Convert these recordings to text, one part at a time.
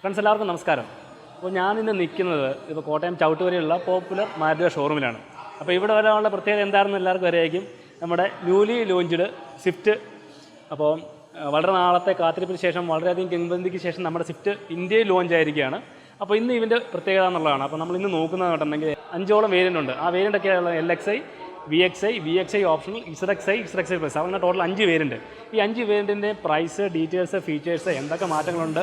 Friends എല്ലാവർക്കും നമസ്കാരം. അപ്പോൾ ഞാൻ ഇന്ന് നിൽക്കുന്നത് ഇപ്പോൾ കോട്ടയം ചവിട്ടുവരെയുള്ള പോപ്പുലർ മാരുതി ഷോറൂമിലാണ് അപ്പോൾ ഇവിടെ വരാനുള്ള പ്രത്യേകത എന്താണെന്ന് എല്ലാവർക്കും അറിയായിരിക്കും. നമ്മുടെ ന്യൂലി ലോഞ്ച്ഡ് സ്വിഫ്റ്റ് അപ്പോൾ വളരെ നാളത്തെ കാത്തിരിപ്പിന് ശേഷം വളരെയധികം കിംവന്തിക്ക് ശേഷം നമ്മുടെ സ്വിഫ്റ്റ് ഇന്ത്യയിൽ ലോഞ്ച് ആയിരിക്കുകയാണ്. അപ്പോൾ ഇന്ന് ഇതിന്റെ പ്രത്യേകത എന്നുള്ളതാണ്. അപ്പോൾ നമ്മൾ ഇന്ന് നോക്കുന്നത് കേട്ടിട്ടുണ്ടെങ്കിൽ അഞ്ചോളം വേരിയന്റ് ഉണ്ട്. ആ വേരിയന്റ് ഒക്കെയുള്ള L X I V X I V X I optional Z X I Z X I plus അങ്ങനെ ടോട്ടൽ അഞ്ച് വേരിയന്റ് ഈ അഞ്ച് വേരിയന്റിന്റെ പ്രൈസ് ഡീറ്റെയിൽസ് ഫീച്ചേഴ്സ് എന്തൊക്കെ മാറ്റങ്ങളുണ്ട്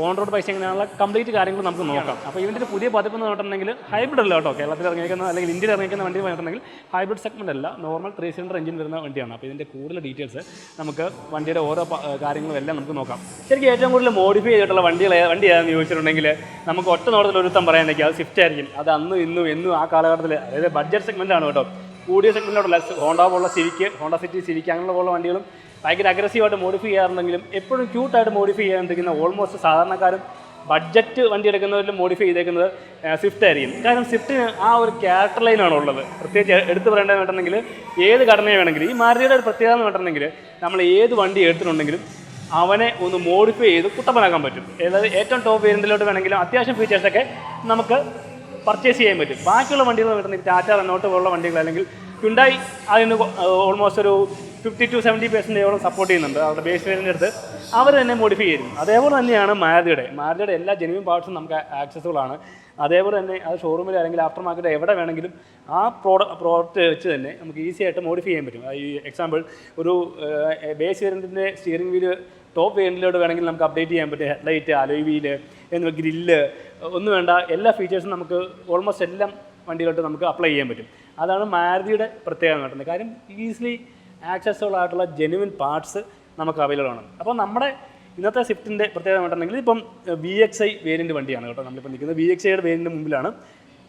ഓൺ റോഡ് പൈസ എങ്ങനെയാണുള്ള കംപ്ലീറ്റ് കാര്യങ്ങൾ നമുക്ക് നോക്കാം. അപ്പോൾ ഇതിന്റെ പുതിയ പതിപ്പ് എന്ന് പറഞ്ഞിട്ടുണ്ടെങ്കിൽ ഹൈബ്രിഡ് അല്ല കേട്ടോ. കേരളത്തിൽ ഇറങ്ങിയിരിക്കുന്ന അല്ലെങ്കിൽ ഇന്ത്യയിൽ ഇറങ്ങിയിരിക്കുന്ന വണ്ടി പറഞ്ഞിട്ടുണ്ടെങ്കിൽ ഹൈബ്രിഡ് സെഗ്മെന്റ് അല്ല. നോർമൽ ത്രീ സിലിണ്ടർ എഞ്ചിൻ വരുന്ന വണ്ടിയാണ്. അപ്പോൾ ഇതിന്റെ കൂടുതൽ ഡീറ്റെയിൽസ് നമുക്ക് വണ്ടിയുടെ ഓരോ കാര്യങ്ങളും എല്ലാം നമുക്ക് നോക്കാം. ശരിക്കും ഏറ്റവും കൂടുതൽ മോഡിഫൈ ചെയ്തിട്ടുള്ള വണ്ടികൾ വണ്ടി ഏതാണെന്ന് ചോദിച്ചിട്ടുണ്ടെങ്കിൽ നമുക്ക് ഒറ്റ നോട്ടത്തിൽ ഒരുത്തം പറയാനൊക്കെ അത് സ്വിഫ്റ്റ് ആയിരിക്കും. അത് അന്നും ഇന്നും എന്നും ആ കാലഘട്ടത്തിൽ അതായത് ബഡ്ജറ്റ് സെഗ്മെന്റ് ആണ് കേട്ടോ. കൂടിയ സെഗ്മെന്റിലോട്ടുള്ള ഹോണ്ട പോലുള്ള സിവിക്ക് ഹോണ്ട സിറ്റി സിവിക്ക് അങ്ങനെയുള്ള പോലുള്ള വണ്ടികളും ഭയങ്കര അഗ്രസീവായിട്ട് മോഡിഫൈ ചെയ്യാറുണ്ടെങ്കിലും എപ്പോഴും ക്യൂട്ടായിട്ട് മോഡിഫൈ ചെയ്യാണ്ടിരിക്കുന്ന ഓൾമോസ്റ്റ് സാധാരണക്കാരും ബഡ്ജറ്റ് വണ്ടി എടുക്കുന്നവരിലും മോഡിഫൈ ചെയ്തേക്കുന്നത് സ്വിഫ്റ്റ് ആയിരിക്കും. കാരണം സ്വിഫ്റ്റിന് ആ ഒരു ക്യാരക്ടർ ലൈനാണ് ഉള്ളത്. പ്രത്യേകിച്ച് എടുത്തു പറയേണ്ടത് വേണമെന്നുണ്ടെങ്കിൽ ഏത് ഘടനയെ വേണമെങ്കിലും ഈ മാരുതിയുടെ ഒരു പ്രത്യേകത എന്ന് പറഞ്ഞിട്ടുണ്ടെങ്കിൽ നമ്മൾ ഏത് വണ്ടി എടുത്തിട്ടുണ്ടെങ്കിലും അവനെ ഒന്ന് മോഡിഫൈ ചെയ്ത് കുട്ടപ്പനാക്കാൻ പറ്റും. അതായത് ഏറ്റവും ടോപ്പ് വേരിയന്റിലോട്ട് വേണമെങ്കിലും അത്യാവശ്യം ഫീച്ചേഴ്സൊക്കെ നമുക്ക് പർച്ചേസ് ചെയ്യാൻ പറ്റും. ബാക്കിയുള്ള വണ്ടികൾ കിട്ടുന്ന ടാറ്റ റെനോട്ട് പോലുള്ള വണ്ടികൾ അല്ലെങ്കിൽ ഹ്യുണ്ടായി അതിന് ഓൾമോസ്റ്റ് ഒരു ഫിഫ്റ്റി ടു സെവന്റി പെർസെന്റേജോളം സപ്പോർട്ട് ചെയ്യുന്നുണ്ട്. അവരുടെ ബേസ് വേരിന്റെ അടുത്ത് അവർ തന്നെ മോഡിഫൈ ചെയ്യും അതേപോലെ തന്നെയാണ് മാരുതിയുടെ. മാരുതിയുടെ എല്ലാ ജെനുവിൻ പാർട്സും നമുക്ക് ആക്സസുകളാണ് അതേപോലെ തന്നെ അത് ഷോറൂമിൽ അല്ലെങ്കിൽ ആഫ്റ്റർ മാർക്കറ്റ് എവിടെ വേണമെങ്കിലും ആ പ്രോഡക്റ്റ് പ്രോഡക്റ്റ് വെച്ച് തന്നെ നമുക്ക് ഈസി ആയിട്ട് മോഡിഫൈ ചെയ്യാൻ പറ്റും. ഈ എക്സാമ്പിൾ ഒരു ബേസ് വേരിയന്റിന്റെ സ്റ്റിയറിംഗ് വീൽ ടോപ്പ് വേരിയന്റിലോട്ട് വേണമെങ്കിൽ നമുക്ക് അപ്ഡേറ്റ് ചെയ്യാൻ പറ്റും. ഹെഡ്ലൈറ്റ് അലോയ് വീൽ എന്നിവ ഗ്രില്ല് ഒന്നും വേണ്ട. എല്ലാ ഫീച്ചേഴ്സും നമുക്ക് ഓൾമോസ്റ്റ് എല്ലാം വണ്ടിയിലോട്ട് നമുക്ക് അപ്ലൈ ചെയ്യാൻ പറ്റും. അതാണ് മാരുതിയുടെ പ്രത്യേകത നടത്തുന്നത് കാര്യം ഈസിലി ആക്സസബിൾ ആയിട്ടുള്ള ജെനുവിൻ പാർട്സ് നമുക്ക് അവൈലബിൾ ആണ്. അപ്പോൾ നമ്മുടെ ഇന്നത്തെ സ്വിഫ്റ്റിന്റെ പ്രത്യേകത വേണ്ടിയിട്ടുണ്ടെങ്കിൽ ഇപ്പം വി എക്സ് ഐ വേരിയന്റ് വണ്ടിയാണ് കേട്ടോ. നമ്മളിപ്പോൾ നിൽക്കുന്നത് വി എക്സ് ഐയുടെ വേരിയന്റ് മുമ്പിലാണ്.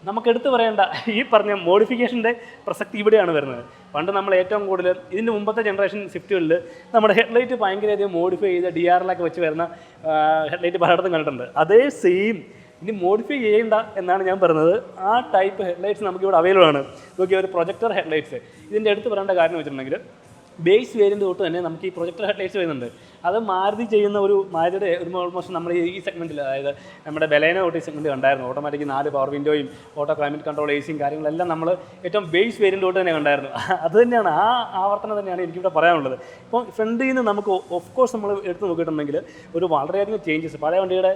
നമുക്ക് എടുത്തു പറയേണ്ട ഈ പറഞ്ഞ മോഡിഫിക്കേഷന്റെ പ്രസക്തി ഇവിടെയാണ് വരുന്നത്. പണ്ട് നമ്മൾ ഏറ്റവും കൂടുതൽ ഇതിന്റെ മുമ്പത്തെ ജനറേഷൻ സ്വിഫ്റ്റുകളിൽ നമ്മുടെ ഹെഡ്ലൈറ്റ് ഭയങ്കരധികം മോഡിഫൈ ചെയ്ത് ഡി ആറിലൊക്കെ വെച്ച് വരുന്ന ഹെഡ്ലൈറ്റ് പലയിടത്തും കണ്ടിട്ടുണ്ട്. അതേ സെയിം ഇനി മോഡിഫൈ ചെയ്യേണ്ട എന്നാണ് ഞാൻ പറയുന്നത് ആ ടൈപ്പ് ഹെഡ്ലൈറ്റ്സ് നമുക്ക് ഇവിടെ അവൈലബിൾ ആണ്. നോക്കിയ ഒരു പ്രൊജക്ടർ ഹെഡ്ലൈറ്റ്സ് ഇതിന്റെ അടുത്ത് പറയേണ്ട കാര്യം വെച്ചിട്ടുണ്ടെങ്കിൽ ബേസ് വേരിയന്റ് തൊട്ട് തന്നെ നമുക്ക് ഈ പ്രൊജക്ടർ ഹെഡ്ലൈറ്റ്സ് വരുന്നുണ്ട്. അത് മാരുതി ചെയ്യുന്ന ഒരു മാരുതിയുടെ ഒരു ഓൾമോസ്റ്റ് നമ്മൾ ഈ സെഗ്മെന്റിൽ അതായത് നമ്മുടെ ബലേന ഓട്ടോ സെഗ്മെന്റ് കണ്ടായിരുന്നു. ഓട്ടോമാറ്റിക് നാല് പവർ വിൻഡോയും ഓട്ടോ ക്ലൈമറ്റ് കൺട്രോൾ എ സിയും കാര്യങ്ങളെല്ലാം നമ്മൾ ഏറ്റവും ബേസ് വേരിയന്റ് തന്നെ കണ്ടായിരുന്നു. അത് തന്നെയാണ് ആ ആവർത്തനം തന്നെയാണ് എനിക്കിവിടെ പറയാനുള്ളത്. ഇപ്പോൾ ഫ്രണ്ടിൽ നിന്ന് നമുക്ക് ഓഫ് കോഴ്സ് നമ്മൾ എടുത്ത് നോക്കിയിട്ടുണ്ടെങ്കിൽ ഒരു വളരെയധികം ചേഞ്ചസ് പഴയ വണ്ടിയുടെ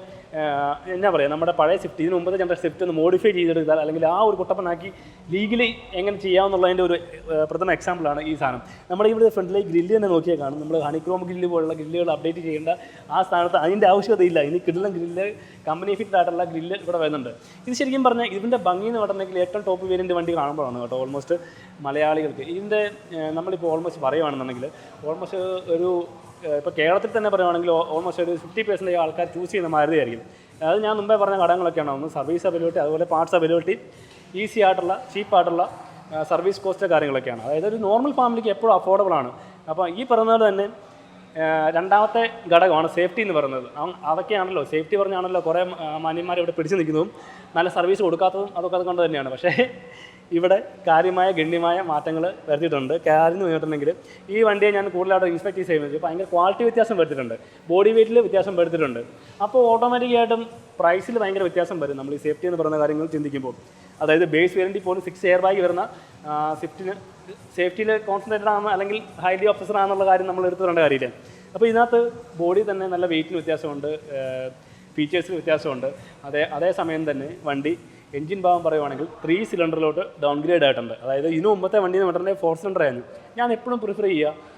എന്നാ പറയുക നമ്മുടെ പഴയ സ്വിഫ്റ്റ് ഇതിന് മുമ്പത്തെ ജനറേഷൻ സ്വിഫ്റ്റ് ഒന്ന് മോഡിഫൈ ചെയ്തെടുത്താൽ അല്ലെങ്കിൽ ആ ഒരു കുട്ടപ്പനാക്കി ലീഗലി എങ്ങനെ ചെയ്യാമെന്നുള്ളതിന്റെ ഒരു പ്രഥമ എക്സാമ്പിളാണ് ഈ സാധനം. നമ്മുടെ ഇവിടെ ഫ്രണ്ടിലേക്ക് ഗ്രില്ല് തന്നെ നോക്കിയാൽ കാണും. നമ്മൾ ഹണിക്രോം ഗ്രില്ല് പോലുള്ള ഗ്രില്ലുകൾ അപ്ഡേറ്റ് ചെയ്യേണ്ട ആ സ്ഥാനത്ത് അതിന്റെ ആവശ്യകതയില്ല. ഇനി കിടിലം ഗ്രില്ല് കമ്പനി ഫിറ്റ് ആയിട്ടുള്ള ഗ്രില്ല് ഇവിടെ വരുന്നുണ്ട്. ഇത് ശരിക്കും പറഞ്ഞാൽ ഇതിന്റെ ഭംഗി എന്ന് പറഞ്ഞെങ്കിൽ ഏറ്റവും ടോപ്പ് വേരിയന്റ് വണ്ടി കാണുമ്പോഴാണ് കേട്ടോ ഓൾമോസ്റ്റ് മലയാളികൾക്ക്. ഇതിന്റെ നമ്മളിപ്പോൾ ഓൾമോസ്റ്റ് പറയുകയാണെന്നുണ്ടെങ്കിൽ ഓൾമോസ്റ്റ് ഒരു ഇപ്പോൾ കേരളത്തിൽ തന്നെ പറയുവാണെങ്കിൽ ഓൾമോസ്റ്റ് ഒരു ഫിഫ്റ്റി പെർസെന്റേജ് ആൾക്കാർ ചൂസ് ചെയ്യുന്ന മാരുതി ആയിരിക്കും. അത് ഞാൻ മുമ്പേ പറഞ്ഞ ഘടകങ്ങളൊക്കെയാണ് ഒന്ന് സർവീസ് അവൈലബിലിറ്റി അതുപോലെ പാർട്സ് അവൈലബിലിറ്റി ഈസി ആയിട്ടുള്ള ചീപ്പായിട്ടുള്ള സർവീസ് കോസ്റ്റ് കാര്യങ്ങളൊക്കെയാണ്. അതായത് ഒരു നോർമൽ ഫാമിലിക്ക് എപ്പോഴും അഫോർഡബിൾ ആണ്. അപ്പോൾ ഈ പറയുന്നത് തന്നെ രണ്ടാമത്തെ ഘടകമാണ് സേഫ്റ്റി എന്ന് പറയുന്നത്. അതൊക്കെയാണല്ലോ സേഫ്റ്റി പറഞ്ഞാണല്ലോ കുറേ മാന്യന്മാർ ഇവിടെ പിടിച്ചു നിൽക്കുന്നതും നല്ല സർവീസ് കൊടുക്കാത്തതും അതൊക്കെ അതുകൊണ്ട് തന്നെയാണ്. പക്ഷേ ഇവിടെ കാര്യമായ ഗണ്യമായ മാറ്റങ്ങൾ വരുത്തിയിട്ടുണ്ട്. കാര്യം പറഞ്ഞിട്ടുണ്ടെങ്കിൽ ഈ വണ്ടിയെ ഞാൻ കൂടുതലായിട്ട് ഇൻസ്പെക്ട് ചെയ്യുന്നത് ഭയങ്കര ക്വാളിറ്റി വ്യത്യാസം വരുത്തിയിട്ടുണ്ട്. ബോഡി വെയിറ്റിൽ വ്യത്യാസം വരുത്തിയിട്ടുണ്ട്. അപ്പോൾ ഓട്ടോമാറ്റിക്കായിട്ടും പ്രൈസിൽ ഭയങ്കര വ്യത്യാസം വരും. നമ്മൾ ഈ സേഫ്റ്റി എന്ന് പറയുന്ന കാര്യങ്ങൾ ചിന്തിക്കുമ്പോൾ. അതായത് ബേസ് വേരണ്ടി പോലും സിക്സ് എയർ ബാഗ് വരുന്ന സ്വിഫ്റ്റിന് സേഫ്റ്റിയിൽ കോൺസെൻട്രേറ്റഡ് ആണ് അല്ലെങ്കിൽ ഹൈലി ഓഫീസർ ആണെന്നുള്ള കാര്യം നമ്മൾ എടുത്തു കാര്യമില്ല. അപ്പോൾ ഇതിനകത്ത് ബോഡി തന്നെ നല്ല വെയിറ്റിന് വ്യത്യാസമുണ്ട് ഫീച്ചേഴ്സിൽ വ്യത്യാസമുണ്ട്. അതേ അതേസമയം തന്നെ വണ്ടി എഞ്ചിൻ ഭാഗം പറയുവാണെങ്കിൽ ത്രീ സിലിണ്ടറിലോട്ട് ഡൗൺഗ്രേഡ് ആയിട്ടുണ്ട്. അതായത് ഇതിനു മുമ്പത്തെ വണ്ടി എന്ന് പറഞ്ഞിട്ടുണ്ടെങ്കിൽ ഫോർ സിലിണ്ടർ ആയിരുന്നു. ഞാൻ എപ്പോഴും പ്രിഫർ ചെയ്യുക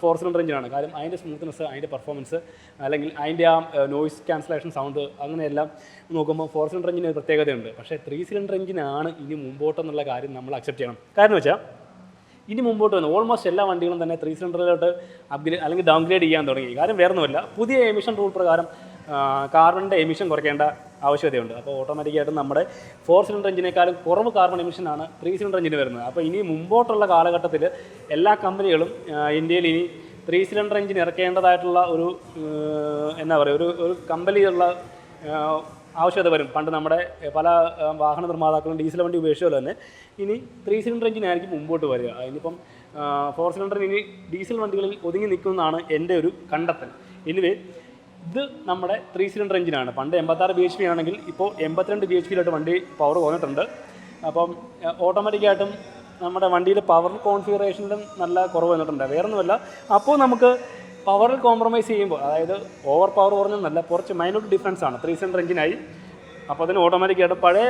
ഫോർ സിലിണ്ടർ എഞ്ചിനാണ് കാര്യം അതിന്റെ സ്മൂത്ത്നെസ് അതിന്റെ പെർഫോമൻസ് അല്ലെങ്കിൽ അതിന്റെ ആ നോയിസ് ക്യാൻസലേഷൻ സൗണ്ട് അങ്ങനെയെല്ലാം നോക്കുമ്പോൾ ഫോർ സിലിണ്ടർ എഞ്ചിന് ഒരു പ്രത്യേകതയുണ്ട്. പക്ഷേ ത്രീ സിലിണ്ടർ എഞ്ചിനാണ് ഇനി മുമ്പോട്ടെന്നുള്ള കാര്യം നമ്മൾ അക്സെപ്റ്റ് ചെയ്യണം. കാരണം വെച്ചാൽ ഇനി മുമ്പോട്ട് വന്നു. ഓൾമോസ്റ്റ് എല്ലാ വണ്ടികളും തന്നെ ത്രീ സിലിണ്ടറിലോട്ട് അപ്ഗ്രേഡ് അല്ലെങ്കിൽ ഡൗൺഗ്രേഡ് ചെയ്യാൻ തുടങ്ങി. കാര്യം വേറൊന്നുമല്ല. പുതിയ എമിഷൻ റൂൾ പ്രകാരം കാർബണിന്റെ എമിഷൻ കുറയ്ക്കേണ്ട ആവശ്യകതയുണ്ട്. അപ്പോൾ ഓട്ടോമാറ്റിക്കായിട്ട് നമ്മുടെ ഫോർ സിലിണ്ടർ എഞ്ചിനേക്കാളും കുറവ് കാർബൺ എമിഷനാണ് ത്രീ സിലിണ്ടർ എഞ്ചിന് വരുന്നത്. അപ്പോൾ ഇനി മുമ്പോട്ടുള്ള കാലഘട്ടത്തിൽ എല്ലാ കമ്പനികളും ഇന്ത്യയിൽ ഇനി ത്രീ സിലിണ്ടർ എഞ്ചിൻ ഇറക്കേണ്ടതായിട്ടുള്ള ഒരു എന്താ പറയുക ഒരു ഒരു കമ്പനിയുള്ള ആവശ്യകത വരും. പണ്ട് നമ്മുടെ പല വാഹന നിർമ്മാതാക്കളും ഡീസൽ വണ്ടി ഉപേക്ഷിച്ചതുപോലെ തന്നെ ഇനി ത്രീ സിലിണ്ടർ എഞ്ചിനായിരിക്കും മുമ്പോട്ട് വരിക. ഇനിയിപ്പം ഫോർ സിലിണ്ടർ ഇനി ഡീസൽ വണ്ടികളിൽ ഒതുങ്ങി നിൽക്കുന്നതാണ് എന്റെ ഒരു കണ്ടെത്തൽ. എനിവേ ഇത് നമ്മുടെ ത്രീ സിലിണ്ടർ എഞ്ചിനാണ്. പണ്ട് എൺപത്താറ് ബി എച്ച് പി ആണെങ്കിൽ ഇപ്പോൾ എൺപത്തിരണ്ട് ബി എച്ച് പിയിലോട്ട് വണ്ടി പവർ കുറഞ്ഞിട്ടുണ്ട്. അപ്പം ഓട്ടോമാറ്റിക്കായിട്ടും നമ്മുടെ വണ്ടിയിലെ പവർ കോൺഫിഗറേഷനിലും നല്ല കുറവ് വന്നിട്ടുണ്ട്. വേറൊന്നുമല്ല അപ്പോൾ നമുക്ക് പവറിൽ കോംപ്രമൈസ് ചെയ്യുമ്പോൾ അതായത് ഓവർ പവർ കുറഞ്ഞെന്നല്ല കുറച്ച് മൈനൂട്ട് ഡിഫറൻസ് ആണ്. ത്രീ സിലിണ്ടർ എഞ്ചിനായി അപ്പോൾ അതിന് ഓട്ടോമാറ്റിക്കായിട്ട് പഴയ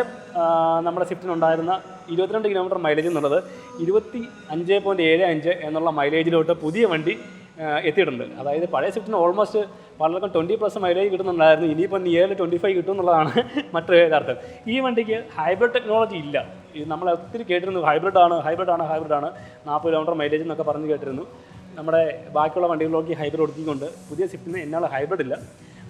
നമ്മുടെ സ്വിഫ്റ്റിനുണ്ടായിരുന്ന ഇരുപത്തിരണ്ട് കിലോമീറ്റർ മൈലേജ് എന്നുള്ളത് ഇരുപത്തി അഞ്ച് പോയിന്റ് ഏഴ് അഞ്ച് എന്നുള്ള മൈലേജിലോട്ട് പുതിയ വണ്ടി എത്തിയിട്ടുണ്ട്. അതായത് പഴയ സ്വിഫ്റ്റിന് ഓൾമോസ്റ്റ് പലർക്കും ട്വന്റി പ്ലസ് മൈലേജ് കിട്ടുന്നുണ്ടായിരുന്നു. ഇനിയിപ്പോൾ നിയറിൽ ട്വന്റി ഫൈവ് കിട്ടും എന്നുള്ളതാണ് മറ്റൊരു യഥാർത്ഥം. ഈ വണ്ടിക്ക് ഹൈബ്രിഡ് ടെക്നോളജി ഇല്ല. നമ്മൾ ഒത്തിരി കേട്ടിരുന്നു. ഹൈബ്രിഡ് ആണ് ഹൈബ്രിഡ് ആണ് ഹൈബ്രിഡ് ആണ്. നാൽപ്പത് കിലോമീറ്റർ മൈലേജ് എന്നൊക്കെ പറഞ്ഞ് കേട്ടിരുന്നു. നമ്മുടെ ബാക്കിയുള്ള വണ്ടികളിലേക്ക് ഹൈബ്രിഡ് ഒടുക്കിക്കൊണ്ട് പുതിയ സ്വിഫ്റ്റിന് എന്നാൽ ഹൈബ്രിഡ് ഇല്ല.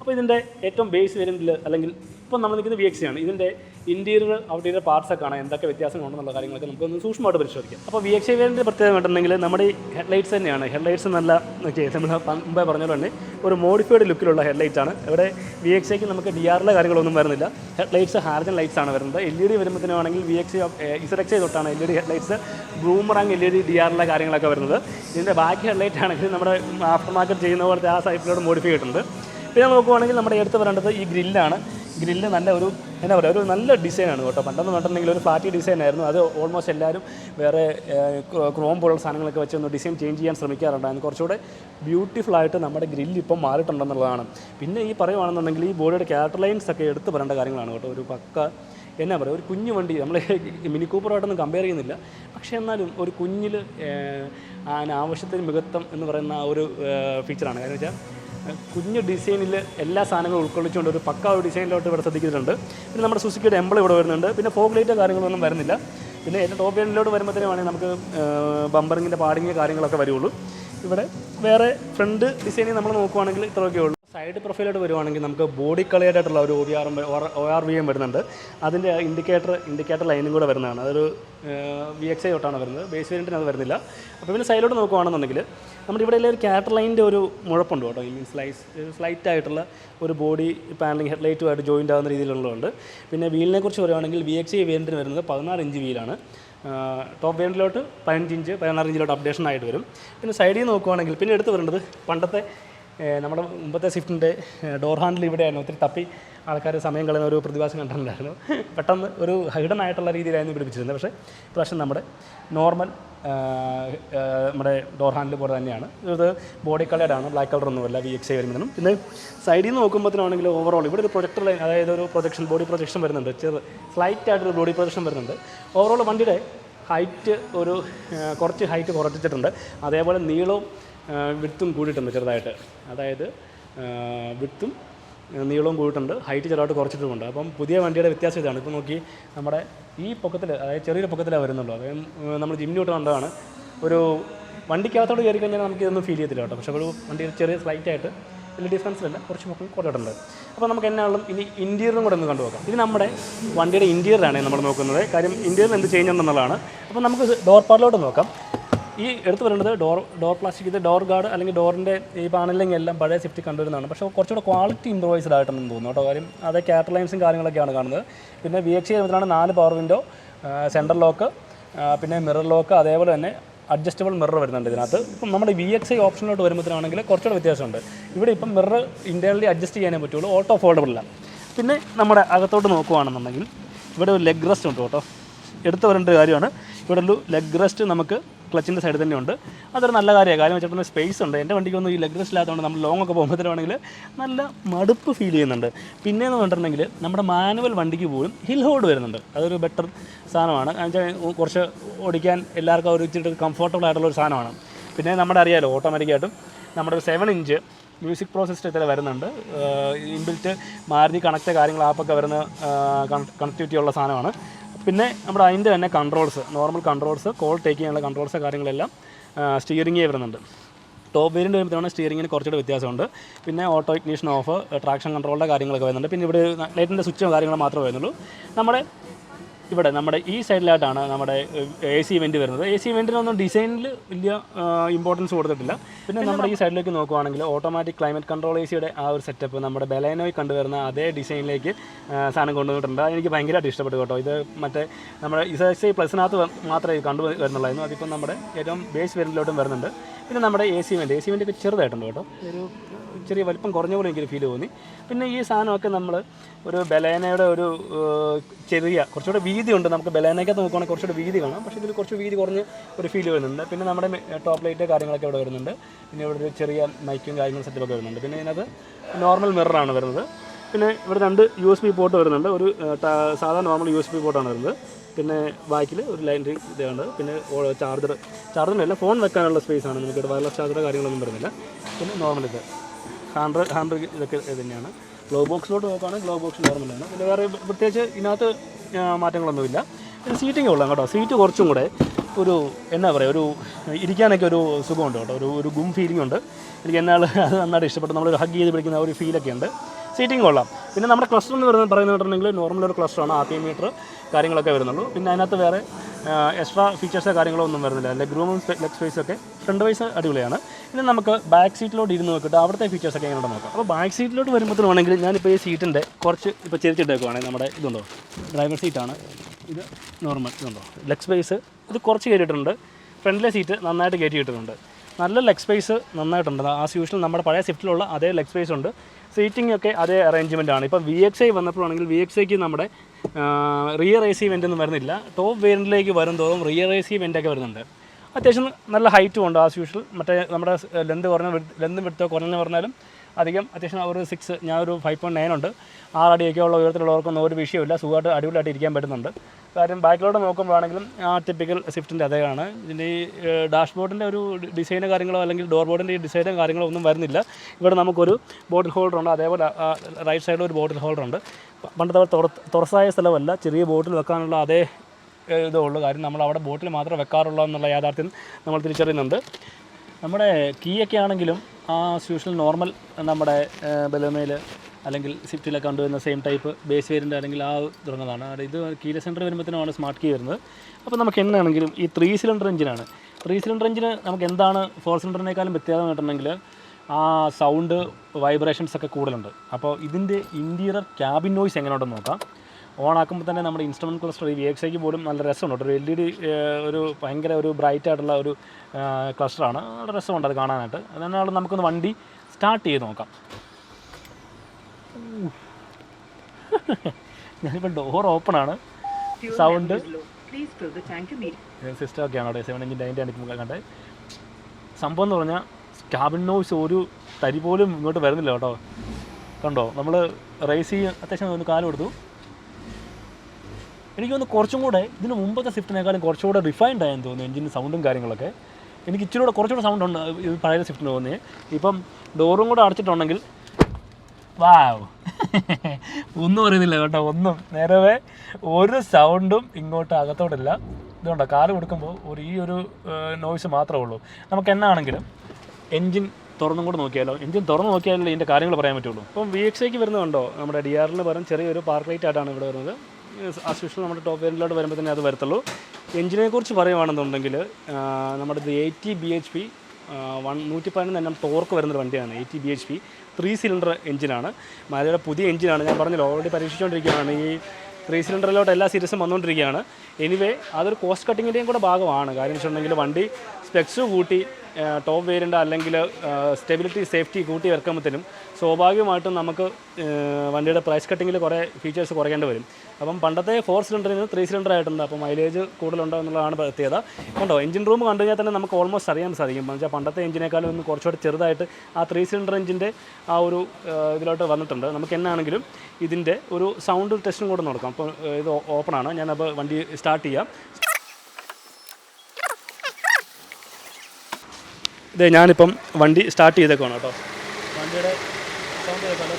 അപ്പോൾ ഇതിന്റെ ഏറ്റവും ബേസ് വേരിയന്റിൽ അല്ലെങ്കിൽ ഇപ്പം നമ്മൾ നിൽക്കുന്ന വി എക്സ് ആണ് ഇതിന്റെ ഇന്റീരിയർ ഔട്ടീരിയർ പാർട്സ് ഒക്കെ ആണ് എന്തൊക്കെ വ്യത്യാസങ്ങളുണ്ടെന്നുള്ള കാര്യങ്ങളൊക്കെ നമുക്കൊന്ന് സൂക്ഷ്മമായിട്ട് പരിശോധിക്കാം. അപ്പോൾ വി എക്സ് വേരിയന്റ് പ്രത്യേകത കണ്ടിട്ടുണ്ടെങ്കിൽ നമ്മുടെ ഈ ഹെഡ്ലൈറ്റ്സ് തന്നെയാണ്. ഹെഡ്ലൈറ്റ്സ് നല്ല നമ്മൾ മുമ്പേ പറഞ്ഞ പോലെ ഒരു മോഡിഫൈഡ് ലുക്കിലുള്ള ഹെഡ്ലൈറ്റ് ആണ്. ഇവിടെ വി എക്സ് ഐക്ക് നമുക്ക് ഡി ആറിലെ കാര്യങ്ങളൊന്നും വരുന്നില്ല. ഹെഡ്ലൈറ്റ്സ് ഹാർജൻ ലൈറ്റ്സ് ആണ് വരുന്നത്. എൽ ഇ ഡി വരുമ്പോഴത്തേനാണെങ്കിൽ വി എക്സ് ഇസറക്സ് തൊട്ടാണ് L E D headlights boomerang L E D D ആറിലെ കാര്യങ്ങളൊക്കെ വരുന്നത്. ഇതിന്റെ ബാക്കി ഹെഡ്ലൈറ്റ് ആണെങ്കിൽ നമ്മുടെ ആഫ്റ്റർ മാർക്കറ്റ് ചെയ്യുന്ന പോലത്തെ ആ സൈറ്റിലോട് മോഡിഫൈ ചെയ്തിട്ടുണ്ട് പിന്നെ നോക്കുവാണെങ്കിൽ നമ്മുടെ എടുത്ത് പറയേണ്ടത് ഈ ഗ്രില്ലാണ് ഗ്രില്ല് നല്ല ഒരു എന്താ പറയുക ഒരു നല്ല ഡിസൈനാണ് കേട്ടോ. പണ്ടെന്ന് പറഞ്ഞിട്ടുണ്ടെങ്കിൽ ഒരു ഫ്ലാറ്റി ഡിസൈൻ ആയിരുന്നു. അത് ഓൾമോസ്റ്റ് എല്ലാവരും വേറെ ക്രോം പോലുള്ള സാധനങ്ങളൊക്കെ വെച്ച് ഒന്ന് ഡിസൈൻ ചേഞ്ച് ചെയ്യാൻ ശ്രമിക്കാറുണ്ടായിരുന്നു. കുറച്ചുകൂടെ ബ്യൂട്ടിഫുൾ ആയിട്ട് നമ്മുടെ ഗ്രില്ല് ഇപ്പം മാറിയിട്ടുണ്ടെന്നുള്ളതാണ്. പിന്നെ ഈ പറയുവാണെന്നുണ്ടെങ്കിൽ ഈ ബോഡിയുടെ ക്യാരക്ടർ ലൈൻസ് ഒക്കെ എടുത്ത് പറയേണ്ട കാര്യങ്ങളാണ് കേട്ടോ. ഒരു പക്ക എന്നാ പറയുക ഒരു കുഞ്ഞു വണ്ടി. നമ്മൾ മിനി കൂപ്പറായിട്ടൊന്നും കമ്പയർ ചെയ്യുന്നില്ല. പക്ഷേ എന്നാലും ഒരു കുഞ്ഞിൽ ആവശ്യത്തിന് മികത്വം എന്ന് പറയുന്ന ഒരു ഫീച്ചറാണ് കാരണം വെച്ചാൽ കുഞ്ഞു ഡിസൈനിൽ എല്ലാ സാധനങ്ങളും ഉൾക്കൊള്ളിച്ചുകൊണ്ട് ഒരു പക്ക ഒരു ഡിസൈനിലോട്ട് ഇവിടെ ശ്രദ്ധിക്കുന്നുണ്ട്. പിന്നെ നമ്മുടെ സുസുക്കിയുടെ എംബിൾ ഇവിടെ വരുന്നുണ്ട്. പിന്നെ ഫോഗ് ലൈറ്റോ കാര്യങ്ങളൊന്നും വരുന്നില്ല. പിന്നെ ഏറ്റവും ടോപ്പ് എൻഡിലോട്ട് വരുമ്പോഴത്തേനുമാണെങ്കിൽ നമുക്ക് ബമ്പറിങ്ങിന്റെ പാടിങ്ങിയ കാര്യങ്ങളൊക്കെ വരുള്ളൂ ഇവിടെ വേറെ ഫ്രണ്ട് ഡിസൈനിൽ നമ്മൾ നോക്കുവാണെങ്കിൽ ഇത്രയൊക്കെ ഉള്ളൂ. സൈഡ് പ്രൊഫൈലായിട്ട് വരുവാണെങ്കിൽ നമുക്ക് ബോഡി കളേർഡ് ആയിട്ടുള്ള ഒരു O B R O R V M വരുന്നുണ്ട്. അതിന്റെ ഇൻഡിക്കേറ്റർ ഇൻഡിക്കേറ്റർ ലൈനും കൂടെ വരുന്നതാണ്. അതൊരു വി എക്സ് ഐ തൊട്ടാണ് വരുന്നത്. ബേസ് വേരിയന്റിന് അത് വരുന്നില്ല. അപ്പോൾ പിന്നെ സൈഡിലോട്ട് നോക്കുവാണെന്നുണ്ടെങ്കിൽ നമ്മുടെ ഇവിടെ ഒരു ക്യാറ്റർ ലൈനിന്റെ ഒരു മുഴപ്പുണ്ട് കേട്ടോ. ഈ മീൻസ് സ്ലൈസ് സ്ലൈറ്റ് ആയിട്ടുള്ള ഒരു ബോഡി പാനലിംഗ് ഹെഡ്ലൈറ്റുമായിട്ട് ജോയിന്റ് ആകുന്ന രീതിയിലുള്ളതുണ്ട്. പിന്നെ വീലിനെ കുറിച്ച് പറയുവാണെങ്കിൽ വി എക്സ് ഐ വേരിയന്റിന് വരുന്നത് പതിനാറ് ഇഞ്ച് വീലാണ് ടോപ്പ് വേരിയന്റിലോട്ട് പതിനഞ്ച് ഇഞ്ച് പതിനാറ് ഇഞ്ചിലോട്ട് അപ്ഡേഷൻ ആയിട്ട് വരും. പിന്നെ സൈഡിൽ നോക്കുവാണെങ്കിൽ പിന്നെ എടുത്ത് വരേണ്ടത് പണ്ടത്തെ നമ്മുടെ മുമ്പത്തെ സ്വിഫ്റ്റിന്റെ ഡോർ ഹാൻഡിൽ ഇവിടെയായിരുന്നു. ഒത്തിരി തപ്പി ആൾക്കാർ സമയം കളയുന്ന ഒരു പ്രതിഭാസം കണ്ടിട്ടുണ്ടായിരുന്നു. പെട്ടെന്ന് ഒരു ഹൈഡൻ ആയിട്ടുള്ള രീതിയിലായിരുന്നു പിടിപ്പിച്ചിരുന്നത്. പക്ഷേ പ്രാവശ്യം നമ്മുടെ നോർമൽ നമ്മുടെ ഡോർ ഹാൻഡിൽ പോലെ തന്നെയാണ്. ഇത് ബോഡി കളേഡാണ് ബ്ലാക്ക് കളർ ഒന്നുമല്ല വി എക്സ് ഐ വരുന്നതും പിന്നെ സൈഡിൽ നിന്ന് നോക്കുമ്പോഴത്തേനാണെങ്കിൽ ഓവറോൾ ഇവിടെ ഒരു പ്രൊജക്ടർ ലൈൻ അതായത് ഒരു പ്രൊജക്ഷൻ ബോഡി പ്രൊജക്ഷൻ വരുന്നുണ്ട്. ചെറു സ്ലൈറ്റ് ആയിട്ടൊരു ബോഡി പ്രൊജക്ഷൻ വരുന്നുണ്ട്. ഓവറോൾ വണ്ടിയുടെ ഹൈറ്റ് ഒരു കുറച്ച് ഹൈറ്റ് കുറച്ചിട്ടുണ്ട്. അതേപോലെ നീളവും വിട്ടും കൂടിയിട്ടുണ്ട് ചെറുതായിട്ട്. അതായത് വിട്ടും നീളവും കൂടിയിട്ടുണ്ട്. ഹൈറ്റ് ചെറുതായിട്ട് കുറച്ചിട്ടുമുണ്ട്. അപ്പം പുതിയ വണ്ടിയുടെ വ്യത്യാസം ഇതാണ്. ഇപ്പോൾ നോക്കി നമ്മുടെ ഈ പൊക്കത്തിൽ അതായത് ചെറിയൊരു പൊക്കത്തിലാണ് വരുന്നുള്ളൂ. അതായത് നമ്മൾ ജിമ്മിലോട്ട് കണ്ടതാണ്. ഒരു വണ്ടിക്കകത്തോട് കയറി കഴിഞ്ഞാൽ നമുക്ക് ഇതൊന്നും ഫീൽ ചെയ്യത്തില്ല കേട്ടോ. പക്ഷേ ഒരു വണ്ടി ചെറിയ സ്ലൈറ്റ് ആയിട്ട് വലിയ ഡിഫറൻസ് ഇല്ല. കുറച്ച് മുഖം കുറച്ചിട്ടുണ്ട് അപ്പോൾ നമുക്ക് എന്നാളും ഇനി ഇന്റീരിയറും കൂടെ ഒന്ന് കണ്ടുപോകാം ഇത് നമ്മുടെ വണ്ടിയുടെ ഇന്റീരിയറാണ് നമ്മൾ നോക്കുന്നത്. കാര്യം ഇന്റീരിയറിൽ എന്ത് ചേഞ്ച് ഉണ്ടെന്നുള്ളതാണ്. അപ്പോൾ നമുക്ക് ഡോർ പാർട്ടിലോട്ട് നോക്കാം. ഈ എടുത്തു വരേണ്ടത് ഡോർ ഡോർ പ്ലാസ്റ്റിക് ഇത് ഡോർ ഗാർഡ് അല്ലെങ്കിൽ ഡോറിന്റെ ഈ പാനലിംഗ് എല്ലാം പഴയ സിഫ്റ്റി കണ്ടുവരുന്നതാണ്. പക്ഷേ കുറച്ചുകൂടെ ക്വാളിറ്റി ഇമ്പ്രൂവൈസ്ഡ് ആയിട്ടെന്ന് തോന്നുന്നു കേട്ടോ. കാര്യം അത് ക്യാറ്റർ ലൈൻസും കാര്യങ്ങളൊക്കെയാണ് കാണുന്നത്. പിന്നെ വി എക്സ് ചെയ്യുന്നതാണ് നാല് പവർ വിൻഡോ സെൻട്രൽ ലോക്ക് പിന്നെ മിറർ ലോക്ക് അതേപോലെ തന്നെ അഡ്ജസ്റ്റബിൾ മിറർ വരുന്നുണ്ട് ഇതിനകത്ത്. ഇപ്പം നമ്മുടെ വി എക്സ് ഐ ഓപ്ഷനിലോട്ട് വരുമ്പോഴത്തേനാണെങ്കിൽ കുറച്ചുകൂടെ വ്യത്യാസമുണ്ട്. ഇവിടെ ഇപ്പം മിറർ ഇന്റേർണലി അഡ്ജസ്റ്റ് ചെയ്യാനേ പറ്റുള്ളൂ ഓട്ടോ ഫോൾഡബിൾ അല്ല. പിന്നെ നമ്മുടെ അകത്തോട്ട് നോക്കുകയാണെന്നുണ്ടെങ്കിൽ ഇവിടെ ഒരു ലെഗ് റെസ്റ്റ് ഉണ്ട് കേട്ടോ. എടുത്തു വരേണ്ട ഒരു കാര്യമാണ്. ഇവിടെ ഒരു ലെഗ് റെസ്റ്റ് നമുക്ക് ക്ലച്ചിന്റെ സൈഡിൽ തന്നെ ഉണ്ട് അതൊരു നല്ല കാര്യമാണ്. കാര്യം വെച്ചിട്ടുണ്ടെങ്കിൽ സ്പേസ് ഉണ്ട്. എന്റെ വണ്ടിക്കൊന്നും ഈ ലെഗ് റെസ്റ്റ് ഇല്ലാത്തതുകൊണ്ട് നമ്മൾ ലോങ്ങ് ഒക്കെ പോകുമ്പോഴത്തേനാണെങ്കിൽ നല്ല മടുപ്പ് ഫീൽ ചെയ്യുന്നുണ്ട്. പിന്നെ എന്ന് പറഞ്ഞിട്ടുണ്ടെങ്കിൽ നമ്മുടെ മാനുവൽ വണ്ടിക്ക് പോലും ഹിൽ ഹോൾഡ് വരുന്നുണ്ട്. അതൊരു ബെറ്റർ സാധനമാണ്. എന്നുവെച്ചാൽ കുറച്ച് ഓടിക്കാൻ എല്ലാവർക്കും ഒരു ഇച്ചിരി കംഫർട്ടബിൾ ആയിട്ടുള്ള ഒരു സാധനമാണ്. പിന്നെ നമ്മുടെ അറിയാലോ ഓട്ടോമാറ്റിക്കായിട്ടും നമ്മുടെ ഒരു സെവൻ ഇഞ്ച് മ്യൂസിക് പ്രോ ഇത്ര വരുന്നുണ്ട്. ഇൻബിൽറ്റ് മാരുതി കണക്റ്റ് കാര്യങ്ങൾ ആപ്പൊക്കെ വരുന്ന കണക്ടിവിറ്റി ഉള്ള സാധനമാണ്. പിന്നെ നമ്മുടെ അതിന്റെ തന്നെ controls normal controls call take ചെയ്യാനുള്ള കൺട്രോൾസ് കാര്യങ്ങളെല്ലാം സ്റ്റിയറിംഗേ വരുന്നുണ്ട്. ടോപ്പ് വേരിയന്റ് വരുമ്പോഴാണ് സ്റ്റിയറിങ്ങിന് കുറച്ചുകൂടെ വ്യത്യാസമുണ്ട്. പിന്നെ ഓട്ടോ ഇഗ്നീഷൻ ഓഫ് ട്രാക്ഷൻ കൺട്രോളിന്റെ കാര്യങ്ങളൊക്കെ വരുന്നുണ്ട്. പിന്നെ ഇവിടെ ലൈറ്റിന്റെ സ്വിച്ചും കാര്യങ്ങളും മാത്രമേ വരുന്നുള്ളൂ. നമ്മുടെ ഇവിടെ നമ്മുടെ ഈ സൈഡിലായിട്ടാണ് നമ്മുടെ എ സി ഇവന്റ് വരുന്നത്. എ സി ഇവന്റിനൊന്നും ഡിസൈനിൽ വലിയ ഇമ്പോർട്ടൻസ് കൊടുത്തിട്ടില്ല. പിന്നെ നമ്മുടെ ഈ സൈഡിലേക്ക് നോക്കുവാണെങ്കിൽ ഓട്ടോമാറ്റിക് ക്ലൈമറ്റ് കൺട്രോൾ എ സിയുടെ ആ ഒരു സെറ്റപ്പ് നമ്മുടെ ബലേനോയിൽ കണ്ടുവരുന്ന അതേ ഡിസൈനിലേക്ക് സാധനം കൊണ്ടുവന്നിട്ടുണ്ട്. അതെനിക്ക് ഭയങ്കരമായിട്ട് ഇഷ്ടപ്പെട്ടു കേട്ടോ. ഇത് മറ്റേ നമ്മുടെ ഇസ ഐ പ്ലസിനകത്ത് മാത്രമേ ഇത് കണ്ടു വരുന്നുള്ളായിരുന്നു. അതിപ്പോൾ നമ്മുടെ ഏറ്റവും ബേസ് വേരിയന്റിലോട്ടും വരുന്നുണ്ട്. പിന്നെ നമ്മുടെ എ സി വേണ്ടി എ സി വേണ്ടി ഒക്കെ ചെറുതായിട്ടുണ്ട് കേട്ടോ. ഒരു ചെറിയ വലിപ്പം കുറഞ്ഞ പോലെ എനിക്കൊരു ഫീൽ തോന്നി. പിന്നെ ഈ സാധനമൊക്കെ നമ്മൾ ഒരു ബലേനയുടെ ഒരു ചെറിയ കുറച്ചുകൂടെ വീതി ഉണ്ട്. നമുക്ക് ബലേനയ്ക്കകത്ത് നോക്കുവാണെങ്കിൽ കുറച്ചുകൂടെ വീതി കാണാം. പക്ഷേ ഇതിൽ കുറച്ച് വീതി കുറഞ്ഞ് ഒരു ഫീൽ വരുന്നുണ്ട്. പിന്നെ നമ്മുടെ ടോപ്പ് ലൈറ്റ് കാര്യങ്ങളൊക്കെ ഇവിടെ വരുന്നുണ്ട്. പിന്നെ ഇവിടെ ഒരു ചെറിയ മൈക്കും കാര്യങ്ങളും സെറ്റപ്പൊക്കെ വരുന്നുണ്ട്. പിന്നെ ഇതിനകത്ത് നോർമൽ മിററാണ് വരുന്നത്. പിന്നെ ഇവിടെ രണ്ട് യു എസ് ബി പോർട്ട് വരുന്നുണ്ട്. ഒരു സാധാരണ സാധാ നോർമൽ യു എസ് ബി പോർട്ടാണ് വരുന്നത്. പിന്നെ ബാക്കിൽ ഒരു ലൈന്റെ ഇതുണ്ട് പിന്നെ ചാർജർ ചാർജറിനല്ല ഫോൺ വെക്കാനുള്ള സ്പേസ് ആണ്. നമുക്ക് വയർലെസ് ചാർജർ കാര്യങ്ങളൊന്നും വരുന്നില്ല. പിന്നെ നോർമൽ ഇത്. ഹാൻഡ് ഹാൻഡ് ഇതൊക്കെ ഇത് തന്നെയാണ്. ഗ്ലോ ബോക്സിലോട്ട് നോക്കുകയാണെങ്കിൽ ഗ്ലോ ബോക്സ് നോർമലാണ്. പിന്നെ വേറെ പ്രത്യേകിച്ച് ഇതിനകത്ത് മാറ്റങ്ങളൊന്നുമില്ല. പിന്നെ സീറ്റിംഗ് ഉള്ളു കേട്ടോ. സീറ്റ് കുറച്ചും കൂടെ ഒരു എന്നാ പറയുക ഒരു ഇരിക്കാനൊക്കെ ഒരു സുഖമുണ്ട് കേട്ടോ. ഒരു ഒരു ഗും ഫീലിംഗ് ഉണ്ട്. എനിക്ക് എന്നാൽ അത് നന്നായിട്ട് ഇഷ്ടപ്പെട്ടു. നമ്മളൊരു ഹഗ് ചെയ്ത് പിടിക്കുന്ന ഒരു ഫീലൊക്കെ ഉണ്ട്. സീറ്റിംഗ് കൊള്ളാം. പിന്നെ നമ്മുടെ ക്ലസ്റ്റർ എന്ന് പറയുന്നത് പറയുന്നുണ്ടെങ്കിൽ നോർമൽ ഒരു ക്ലസ്റ്ററാണ് പി മീറ്റർ കാര്യങ്ങളൊക്കെ വരുന്നുള്ളൂ. പിന്നെ അതിനകത്ത് വേറെ എക്സ്ട്രാ ഫീച്ചേഴ്സോ കാര്യങ്ങളോ ഒന്നും വരുന്നില്ല. ലെഗ് റൂമും ലെഗ് സ്പേസ് ഒക്കെ ഫ്രണ്ട് വൈസ് അടിപൊളിയാണ്. പിന്നെ നമുക്ക് ബാക്ക് സീറ്റിലോട്ട് ഇരുന്ന് നോക്കിയിട്ട് അവിടുത്തെ ഫീച്ചേഴ്സ് ഒക്കെ എങ്ങനെ നോക്കാം. അപ്പോൾ ബാക്ക് സീറ്റിലോട്ട് വരുമ്പോഴത്തേനാണെങ്കിൽ ഞാനിപ്പോൾ ഈ സീറ്റിന്റെ കുറച്ച് ഇപ്പോൾ ചെരിച്ചിട്ടേക്കുവാണെങ്കിൽ നമ്മുടെ ഇതുണ്ടോ? ഡ്രൈവർ സീറ്റാണ് ഇത് നോർമൽ ഇതുണ്ടോ? ലെഗ് സ്പേസ് ഇത് കുറച്ച് കയറ്റിയിട്ടുണ്ട് ഫ്രണ്ടിലെ സീറ്റ് നന്നായിട്ട് കയറ്റിയിട്ടുണ്ട്. നല്ല ലെഗ് സ്പേസ് നന്നായിട്ടുണ്ട്. ആസ് യൂഷ്വൽ നമ്മുടെ പഴയ സ്വിഫ്റ്റിലുള്ള അതേ ലെഗ് സ്പേസ് ഉണ്ട്. സീറ്റിംഗ് ഒക്കെ അതേ അറേഞ്ച്മെന്റ് ആണ്. ഇപ്പം വി എക്സ് ഐ വന്നപ്പോഴാണെങ്കിൽ വി എക്സ് ഐക്ക് നമ്മുടെ റിയർ എ സി വെന്റ് ഒന്നും വരുന്നില്ല. ടോപ്പ് വേരിയന്റിലേക്ക് വരും തോറും റിയർ എ സി വെന്റൊക്കെ വരുന്നുണ്ട്. അത്യാവശ്യം നല്ല ഹൈറ്റും ഉണ്ട് ആസ് യൂഷ്വൽ മറ്റേ നമ്മുടെ ലെന്ത് കുറഞ്ഞ ലെന്ത് വിടുത്തോ കുറഞ്ഞെന്ന് പറഞ്ഞാലും അധികം. അത്യാവശ്യം ഒരു സിക്സ് ഞാൻ ഒരു ഫൈവ് പോയിന്റ് നയൻ ഉണ്ട്. ആറടിയൊക്കെ ഉള്ള ഉയരത്തിലുള്ളവർക്കൊന്നും ഒരു വിഷയമില്ല സുഖമായിട്ട് അടിപൊളിയായിട്ട് ഇരിക്കാൻ പറ്റുന്നുണ്ട്. കാര്യം ബാക്കിലോട്ട് നോക്കുമ്പോഴാണെങ്കിലും ആ ടിപ്പിക്കൽ സ്വിഫ്റ്റിന്റെ അതേയാണ്. ഇതിന്റെ ഈ ഡാഷ്ബോർഡിന്റെ ഒരു ഡിസൈനോ കാര്യങ്ങളോ അല്ലെങ്കിൽ ഡോർ ബോർഡിന്റെ ഈ ഡിസൈനോ കാര്യങ്ങളോ ഒന്നും വരുന്നില്ല. ഇവിടെ നമുക്കൊരു ബോട്ടിൽ ഹോൾഡർ ഉണ്ട്. അതേപോലെ റൈറ്റ് സൈഡിൽ ഒരു ബോട്ടിൽ ഹോൾഡർ ഉണ്ട്. പണ്ടത്തെ പോലെ തുറ- തുറസായ സ്ഥലമല്ല. ചെറിയ ബോട്ടിൽ വെക്കാനുള്ള അതേ ഇതേ ഉള്ളൂ. കാര്യം നമ്മൾ അവിടെ ബോട്ടിൽ മാത്രമേ വെക്കാറുള്ളൂ എന്നുള്ള യാഥാർത്ഥ്യം നമ്മൾ തിരിച്ചറിയുന്നുണ്ട്. നമ്മുടെ കീയൊക്കെ ആണെങ്കിലും ആ യൂഷ്വൽ നോർമൽ നമ്മുടെ ബലോമയിൽ അല്ലെങ്കിൽ സ്വിഫ്റ്റിലൊക്കെ കണ്ടുവരുന്ന സെയിം ടൈപ്പ് ബേസ് വേരിയന്റ് അല്ലെങ്കിൽ ആ തുടങ്ങുന്നതാണ്. ഇത് കീല സെന്റർ വരുമ്പോഴത്തേനാണ് സ്മാർട്ട് കീ വരുന്നത്. അപ്പോൾ നമുക്ക് എന്താണെങ്കിലും ഈ ത്രീ സിലിണ്ടർ എഞ്ചിനാണ് ത്രീ സിലിണ്ടർ എഞ്ചിന് നമുക്ക് എന്താണ് ഫോർ സിലിണ്ടറിനേക്കാളും വ്യത്യാസം കിട്ടണമെങ്കിൽ ആ സൗണ്ട് വൈബ്രേഷൻസ് ഒക്കെ കൂടുതലുണ്ട്. അപ്പോൾ ഇതിന്റെ ഇന്റീരിയർ ക്യാബിൻ നോയ്സ് എങ്ങനെ ഉണ്ടെന്ന് നോക്കാം. ഓൺ ആക്കുമ്പോൾ തന്നെ നമ്മുടെ ഇൻസ്ട്രുമെന്റ് ക്ലസ്റ്റർ ഈ വി എക്സ് ഐക്ക് പോലും നല്ല രസമുണ്ട്. ഒരു എൽ ഇ ഡി ഒരു ഭയങ്കര ഒരു ബ്രൈറ്റ് ആയിട്ടുള്ള ഒരു ക്ലസ്റ്ററാണ്. നല്ല രസമുണ്ട് അത് കാണാനായിട്ട്. അതിനാണ് നമുക്കൊന്ന് വണ്ടി സ്റ്റാർട്ട് ചെയ്ത് നോക്കാം. ഞാനിപ്പോൾ ഡോർ ഓപ്പൺ ആണ്. സൗണ്ട്. സിസ്റ്റം ഒക്കെയാണ് അവിടെ സെവൻ ഇഞ്ചിന്റെ അതിന്റെ അടിക്കുമ്പോൾ കണ്ടത് സംഭവം എന്ന് പറഞ്ഞാൽ ക്യാബിൻ നോയ്സ് ഒരു തരി പോലും ഇങ്ങോട്ട് വരുന്നില്ല കേട്ടോ. കണ്ടോ? നമ്മൾ റേസ് ചെയ്യും അത്യാവശ്യം ഒന്ന് കാലം കൊടുത്തു. എനിക്ക് തോന്നുന്നു കുറച്ചും കൂടെ ഇതിന് മുമ്പത്തെ സ്വിഫ്റ്റിനേക്കാളും കുറച്ചുകൂടെ റിഫൈൻഡ് ആയെന്ന് തോന്നുന്നു എഞ്ചിന്റെ സൗണ്ടും കാര്യങ്ങളൊക്കെ. എനിക്ക് ഇച്ചിരി കൂടെ കുറച്ചുകൂടെ സൗണ്ട് ഉണ്ട് പഴയ സ്വിഫ്റ്റിന് തോന്നി ഇപ്പം ഡോറും കൂടെ അടച്ചിട്ടുണ്ടെങ്കിൽ വാവ് ഒന്നും അറിയുന്നില്ല കേട്ടോ ഒന്നും. നേരവേ ഒരു സൗണ്ടും ഇങ്ങോട്ട് അകത്തോടില്ല. ഇതുകൊണ്ടോ കാൽ കൊടുക്കുമ്പോൾ ഒരു ഈ ഒരു നോയ്സ് മാത്രമേ ഉള്ളൂ. നമുക്ക് എന്നാണെങ്കിലും എൻജിൻ തുറന്നും കൂടെ നോക്കിയാലോ. എൻജിൻ തുറന്ന് നോക്കിയാലേ ഇതിന്റെ കാര്യങ്ങൾ പറയാൻ പറ്റുള്ളൂ. അപ്പം വി എക്സ് ഐക്ക് വരുന്നുണ്ടോ നമ്മുടെ ഡി ആറിന് പകരം ചെറിയൊരു പാർക്ക് ലൈറ്റ് ആയിട്ടാണ് ഇവിടെ വരുന്നത്. ആസ് നമ്മുടെ ടോപ്പ് വേരിയന്റിലോട്ട് വരുമ്പോൾ തന്നെ അത് വരത്തുള്ളൂ. എഞ്ചിനെ കുറിച്ച് പറയുവാണെന്നുണ്ടെങ്കിൽ നമ്മുടെ ഇത് eighty B H P one നൂറ്റി പതിനൊന്ന് എണ്ണം ടോർക്ക് വരുന്നൊരു വണ്ടിയാണ് eighty B H P three cylinder എഞ്ചിനാണ്. മലയുടെ പുതിയ എഞ്ചിനാണ്. ഞാൻ പറഞ്ഞല്ലോ ഓൾറെഡി പരീക്ഷിച്ചുകൊണ്ടിരിക്കുകയാണ്. ഈ ത്രീ സിലിണ്ടറിലോട്ട് എല്ലാ സീരീസും വന്നുകൊണ്ടിരിക്കുകയാണ് എനിവേ അതൊരു കോസ്റ്റ് കട്ടിങ്ങിന്റെയും കൂടെ ഭാഗമാണ്. കാര്യം വെച്ചിട്ടുണ്ടെങ്കിൽ വണ്ടി സ്പെക്സ് കൂട്ടി ടോപ്പ് വേരിയന്റ് അല്ലെങ്കിൽ സ്റ്റെബിലിറ്റി സേഫ്റ്റി കൂട്ടി ഇറക്കുമ്പോഴത്തേനും സ്വാഭാവികമായിട്ടും നമുക്ക് വണ്ടിയുടെ പ്രൈസ് കട്ടിങ്ങിൽ കുറേ ഫീച്ചേഴ്സ് കുറയേണ്ടി വരും. അപ്പം പണ്ടത്തെ ഫോർ സിലിണ്ടറിൽ നിന്ന് ത്രീ സിലിണ്ടർ ആയിട്ടുണ്ട്. അപ്പോൾ മൈലേജ് കൂടുതലുണ്ടോ എന്നുള്ളതാണ് പ്രത്യേകത. കണ്ടോ എഞ്ചിൻ റൂം കണ്ടു കഴിഞ്ഞാൽ തന്നെ നമുക്ക് ഓൾമോസ്റ്റ് അറിയാൻ സാധിക്കും. എന്ന് വെച്ചാൽ പണ്ടത്തെ എഞ്ചിനേക്കാളും ഒന്ന് കുറച്ചുകൂടി ചെറുതായിട്ട് ആ ത്രീ സിലിണ്ടർ എഞ്ചിന്റെ ആ ഒരു ഇതിലോട്ട് വന്നിട്ടുണ്ട്. നമുക്ക് എന്നാണെങ്കിലും ഇതിന്റെ ഒരു സൗണ്ട് ടെസ്റ്റും കൂടെ നടക്കാം അപ്പോൾ ഇത് ഓപ്പണാണ് ഞാനപ്പോൾ വണ്ടി സ്റ്റാർട്ട് ചെയ്യാം. ഇത് ഞാനിപ്പം വണ്ടി സ്റ്റാർട്ട് ചെയ്തേക്കാണ് കേട്ടോ. വണ്ടിയുടെ സൗണ്ട് കേൾക്കാലോ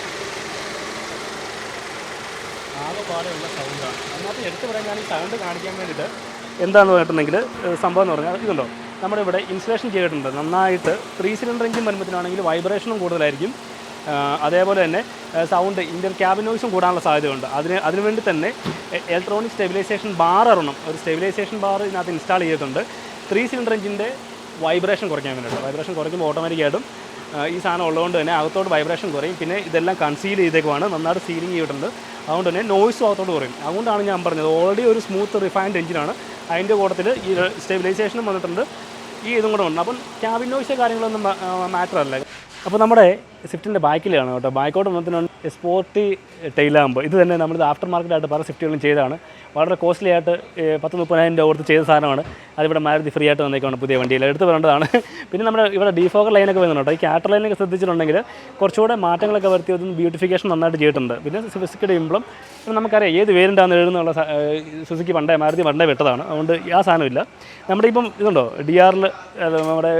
ആകെപ്പാടെയുള്ള സൗണ്ടാണ് അതിനകത്ത് എടുത്തു പറയാൻ ഞാൻ ഈ സൗണ്ട് കാണിക്കാൻ വേണ്ടിയിട്ട് എന്താണെന്ന് പറഞ്ഞിട്ടുണ്ടെങ്കിൽ സംഭവം എന്ന് പറഞ്ഞാൽ ഇതുണ്ടോ? നമ്മുടെ ഇവിടെ ഇൻസുലേഷൻ ചെയ്തിട്ടുണ്ട്. നന്നായിട്ട് ത്രീ സിലിണ്ടർ എഞ്ചിൻ വരുമ്പത്തിനാണെങ്കിൽ വൈബ്രേഷനും കൂടുതലായിരിക്കും. അതേപോലെ തന്നെ സൗണ്ട് ഇന്ത്യൻ ക്യാബിൻ നോയ്സും കൂടാനുള്ള സാധ്യതയുണ്ട്. അതിന് അതിനുവേണ്ടി തന്നെ ഇലക്ട്രോണിക് സ്റ്റെബിലൈസേഷൻ ബാർ ഇറങ്ങണം ഒരു സ്റ്റെബിലൈസേഷൻ ബാർ ഇതിനകത്ത് ഇൻസ്റ്റാൾ ചെയ്തിട്ടുണ്ട്. ത്രീ സിലിണ്ടർ എഞ്ചിന്റെ വൈബ്രേഷൻ കുറയ്ക്കാൻ വേണ്ടിയിട്ട്. വൈബ്രേഷൻ കുറയ്ക്കുമ്പോൾ ഓട്ടോമാറ്റിക്കായിട്ടും ഈ സാധനം ഉള്ളതുകൊണ്ട് തന്നെ അകത്തോട്ട് വൈബ്രേഷൻ കുറയും. പിന്നെ ഇതെല്ലാം കൺസീൽ ചെയ്തേക്കുവാണ്. നന്നായിട്ട് സീലിംഗ് ചെയ്തിട്ടുണ്ട്. അതുകൊണ്ട് തന്നെ നോയ്സും അകത്തോട്ട് കുറയും. അതുകൊണ്ടാണ് ഞാൻ പറഞ്ഞത് ഓൾറെഡി ഒരു സ്മൂത്ത് റിഫൈൻഡ് എഞ്ചിനാണ് അതിന്റെ കൂട്ടത്തിൽ ഈ സ്റ്റെബിലൈസേഷനും വന്നിട്ടുണ്ട്. ഈ ഇതും കൂടെ ഉണ്ട്. അപ്പം ക്യാബിൻ നോയ്സ് കാര്യങ്ങളൊന്നും മാറ്റർ അല്ല. അപ്പോൾ നമ്മുടെ സ്വിഫ്റ്റിന്റെ ബാക്കിലാണ് കേട്ടോ. ബാക്കോട്ട് മൊത്തത്തിനുണ്ട് സ്പോർട്ടി ടൈലാമ്പ് ഇത് തന്നെ നമ്മൾ ആഫ്റ്റർ മാർക്കറ്റായിട്ട് പല സ്വിഫ്റ്റുകളും ചെയ്താണ് വളരെ കോസ്റ്റ്ലി ആയിട്ട് പത്ത് മുപ്പതിനായിരം രൂപ കൊടുത്ത് ചെയ്ത സാധനമാണ്. അതിവിടെ മാരുതി ഫ്രീ ആയിട്ട് വന്നേക്കാണ് പുതിയ വണ്ടിയിൽ. എടുത്ത് വരേണ്ടതാണ് പിന്നെ നമ്മുടെ ഇവിടെ ഡിഫോക്കർ ലൈനൊക്കെ വരുന്നുണ്ട് ഈ ക്യാറ്റർ ലൈനൊക്കെ ശ്രദ്ധിച്ചിട്ടുണ്ടെങ്കിൽ കുറച്ചുകൂടെ മാറ്റങ്ങളൊക്കെ വരുത്തി അതൊന്ന് ബ്യൂട്ടിഫിക്കേഷൻ നന്നായിട്ട് ചെയ്തിട്ടുണ്ട്. പിന്നെ സുസുക്കിയുടെ ഇമ്പളം നമുക്കറിയാം ഏത് വേരിന്റാന്ന് എഴുതുന്നുള്ള സുസുക്കി പണ്ടേ മാരുതി പണ്ടേ വിട്ടതാണ്. അതുകൊണ്ട് ആ സാധനമില്ല. നമ്മുടെ ഇപ്പം ഇതുണ്ടോ? ഡി ആറിൽ നമ്മുടെ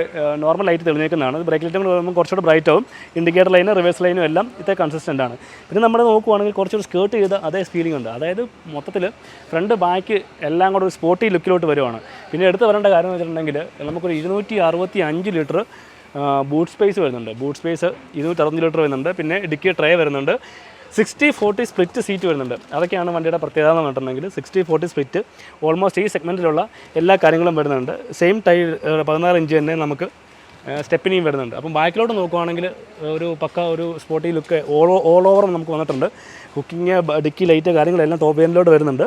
നോർമൽ ലൈറ്റ് തെളിഞ്ഞേക്കുന്നതാണ്. ബ്രേക്ക് ലൈറ്റും കുറച്ചുകൂടെ ബ്രൈറ്റ് ആവും. ഇൻഡിക്കേറ്റർ ലൈനും റിവേഴ്സ് ലൈനും എല്ലാം ഇത്ര കൺസിസ്റ്റന്റ് ആണ്. പിന്നെ നമ്മൾ നോക്കുവാണെങ്കിൽ കുറച്ചൊരു സ്കേർട്ട് ചെയ്ത അതേ ഫീലിംഗ് ഉണ്ട്. അതായത് മൊത്തത്തിൽ ഫ്രണ്ട് ബാക്ക് എല്ലാം കൂടെ ഒരു സ്പോർട്ടി ലുക്കിലോട്ട് വരുവാണ്. പിന്നെ എടുത്ത് പറയേണ്ട കാര്യം എന്ന് വെച്ചിട്ടുണ്ടെങ്കിൽ നമുക്കൊരു ഇരുന്നൂറ്റി അറുപത്തി അഞ്ച് ലിറ്റർ ബൂട്ട് സ്പേസ് വരുന്നുണ്ട്. ബൂട്ട് സ്പേസ് ഇരുന്നൂറ്റി അറുപത് ലിറ്റർ വരുന്നുണ്ട്. പിന്നെ ഡിക്കി ട്രേ വരുന്നുണ്ട്. സിക്സ്റ്റി ഫോർട്ടി സ്പ്ലിറ്റ് സീറ്റ് വരുന്നുണ്ട്. അതൊക്കെയാണ് വണ്ടിയുടെ പ്രത്യേകത എന്ന് പറഞ്ഞിട്ടുണ്ടെങ്കിൽ സിക്സ്റ്റി ഫോർട്ടി സ്പ്ലിറ്റ് ഓൾമോസ്റ്റ് ഈ സെഗ്മെന്റിലുള്ള എല്ലാ കാര്യങ്ങളും വരുന്നുണ്ട്. സെയിം ടൈ പതിനാറ് ഇഞ്ച് തന്നെ നമുക്ക് സ്റ്റെപ്പിനിയും വരുന്നുണ്ട്. അപ്പം ബാക്കിലോട്ട് നോക്കുവാണെങ്കിൽ ഒരു പക്ക ഒരു sporty look all all over നമുക്ക് വന്നിട്ടുണ്ട്. കുക്കിങ് ഡിക്കി ലൈറ്റ് കാര്യങ്ങളെല്ലാം ടോപ്പ് വേരിയന്റിലോട്ട് വരുന്നുണ്ട്.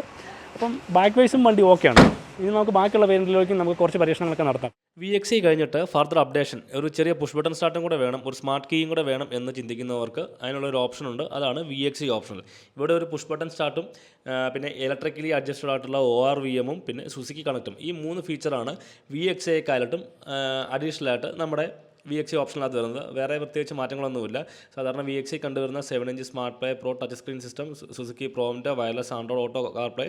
അപ്പം ബാക്ക് വൈസും വണ്ടി ഓക്കെയാണ് ഇനി നമുക്ക് ബാക്കിയുള്ള വേരിയന്റിലേക്ക് നമുക്ക് കുറച്ച് പരീക്ഷണങ്ങളൊക്കെ നടത്താം. വി എക്സ് ഇ കഴിഞ്ഞിട്ട് ഫർദർ അപ്ഡേഷൻ ഒരു ചെറിയ പുഷ് ബട്ടൺ സ്റ്റാർട്ടും കൂടെ വേണം ഒരു സ്മാർട്ട് കീയും കൂടെ വേണം എന്ന് ചിന്തിക്കുന്നവർക്ക് അതിനുള്ള ഒരു ഓപ്ഷൻ ഉണ്ട്. അതാണ് വി എക്സ് ഇ ഓപ്ഷണൽ ഇവിടെ ഒരു പുഷ് ബട്ടൺ സ്റ്റാർട്ടും പിന്നെ ഇലക്ട്രിക്കലി അഡ്ജസ്റ്റഡ് ആയിട്ടുള്ള ഒ ആർ വി എമ്മും പിന്നെ സുസുക്കി കണക്റ്റും ഈ മൂന്ന് ഫീച്ചറാണ് വി എക്സ് ഐക്കാലട്ടും അഡീഷണൽ ആയിട്ട് നമ്മുടെ വി എക്സ് സി ഓപ്ഷനകത്ത് വരുന്നത്. വേറെ പ്രത്യേകിച്ച് മാറ്റങ്ങളൊന്നുമില്ല. സാധാരണ വി എക്സ് സി കണ്ടുവരുന്ന seven inch smart play pro touch screen system Suzuki പ്രോമിന്റെ wireless Android auto car play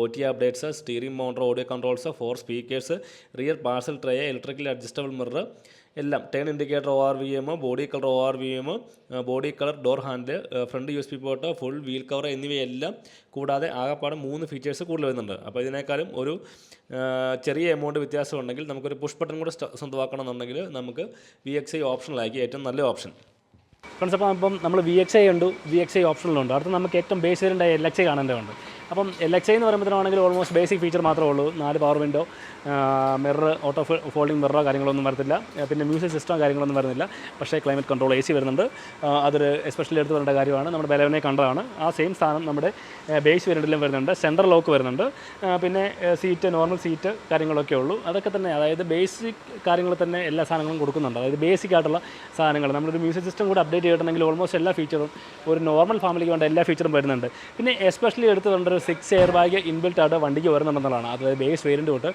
O T updates steering mounted audio controls four speakers rear parcel tray electrical adjustable mirror എല്ലാം. Turn indicator O R V M body colour O R V M body colour door handle front U S B port full wheel cover എന്നിവയെല്ലാം കൂടാതെ ആകെപ്പാടെ മൂന്ന് features കൂടുതൽ വരുന്നുണ്ട്. അപ്പോൾ ഇതിനേക്കാളും ഒരു ചെറിയ എമൗണ്ട് വ്യത്യാസം ഉണ്ടെങ്കിൽ നമുക്കൊരു പുഷ് ബട്ടൺ കൂടെ സ്വന്തമാക്കണമെന്നുണ്ടെങ്കിൽ നമുക്ക് വി എക്സ് ഐ ഓപ്ഷനിലാക്കി ഏറ്റവും നല്ല ഓപ്ഷൻ ഫ്രണ്ട്സ് അപ്പം അപ്പം നമ്മൾ വി എക്സ് ഐ ഉണ്ട് വി എക്സ് ഐ ഓപ്ഷനിലുണ്ട് അടുത്ത് നമുക്ക് ഏറ്റവും ബേസ് വരേണ്ട എൽ എക്സ് ഐ കാണേണ്ടതുണ്ട്. അപ്പം എൽ എക്സ് ഐ എന്ന് പറയുമ്പോഴാണെങ്കിൽ ഓൾമോസ്റ്റ് ബേസിക് ഫീച്ചർ മാത്രമേ ഉള്ളൂ. നാല് power window mirror auto folding മിററോ കാര്യങ്ങളൊന്നും വരത്തില്ല. പിന്നെ മ്യൂസിക് സിസ്റ്റം കാര്യങ്ങളൊന്നും വരുന്നില്ല. പക്ഷേ ക്ലൈമറ്റ് കൺട്രോൾ എ സി വരുന്നുണ്ട്. അതൊരു എസ്പെഷ്യലി എടുത്ത് പറയേണ്ട കാര്യമാണ്. നമ്മുടെ ബലവനെ കണ്ടതാണ്. ആ സെയിം സാധനം നമ്മുടെ ബേസ് വേരിയന്റിലും വരുന്നുണ്ട്. സെൻട്രൽ ലോക്ക് വരുന്നുണ്ട്. പിന്നെ സീറ്റ് നോർമൽ സീറ്റ് കാര്യങ്ങളൊക്കെ ഉള്ളൂ. അതൊക്കെ തന്നെ അതായത് ബേസിക് കാര്യങ്ങൾ തന്നെ എല്ലാ സാധനങ്ങളും കൊടുക്കുന്നുണ്ട്. അതായത് ബേസിക് ആയിട്ടുള്ള സാധനങ്ങൾ. നമ്മളൊരു മ്യൂസിക് സിസ്റ്റം കൂടി അപ്ഡേറ്റ് ചെയ്യണമെങ്കിൽ ഓൾമോസ്റ്റ് എല്ലാ ഫീച്ചറും ഒരു നോർമൽ ഫാമിലിക്ക് വേണ്ട എല്ലാ ഫീച്ചറും വരുന്നുണ്ട്. പിന്നെ എസ്പെഷ്യലി എടുത്ത് ഒരു സിക്സ് എയർ ബാഗ് ഇൻബിൽറ്റ് ആയിട്ട് വണ്ടിക്ക് വരുന്നുണ്ടെന്നുള്ളതാണ് അതായത് ബേസ് വേരിയന്റ് തൊട്ട്